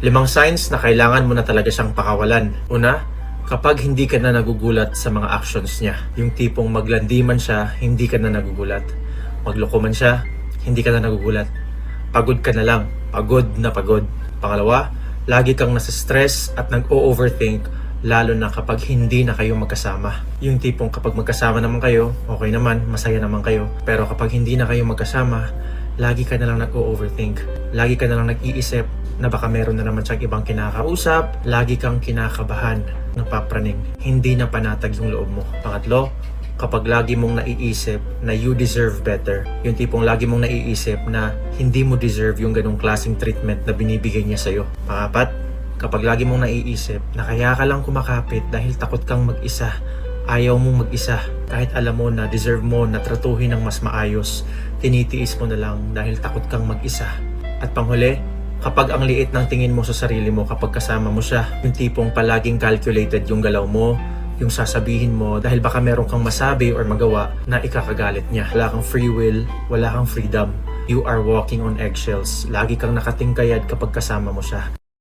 Limang signs na kailangan mo na talaga siyang pakawalan. Una, kapag hindi ka na nagugulat sa mga actions niya. Yung tipong maglandi man siya, hindi ka na nagugulat. Magloko man siya, hindi ka na nagugulat. Pagod ka na lang. Pagod na pagod. Pangalawa, lagi kang nasa stress at nag-o-overthink lalo na kapag hindi na kayo magkasama. Yung tipong kapag magkasama naman kayo, okay naman, masaya naman kayo. Pero kapag hindi na kayo magkasama, lagi ka na lang nag-o-overthink. Lagi ka na lang nag-iisip na baka meron na naman siyang ibang kinakausap. Lagi kang kinakabahan, napapraning. Hindi na panatag yung loob mo. Pangatlo, kapag lagi mong naiisip na you deserve better, yung tipong lagi mong naiisip na hindi mo deserve yung ganong klaseng treatment na binibigay niya sa'yo. Pangapat, kapag lagi mong naiisip na kaya ka lang kumakapit dahil takot kang mag-isa, ayaw mong mag-isa, kahit alam mo na deserve mo na tratuhin ng mas maayos, tinitiis mo na lang dahil takot kang mag-isa. At panghuli, kapag ang liit ng tingin mo sa sarili mo kapag kasama mo siya, yung tipong palaging calculated yung galaw mo, yung sasabihin mo dahil baka meron kang masabi or magawa na ikakagalit niya. Wala kang free will, wala kang freedom. You are walking on eggshells. Lagi kang nakatingkayad kapag kasama mo siya.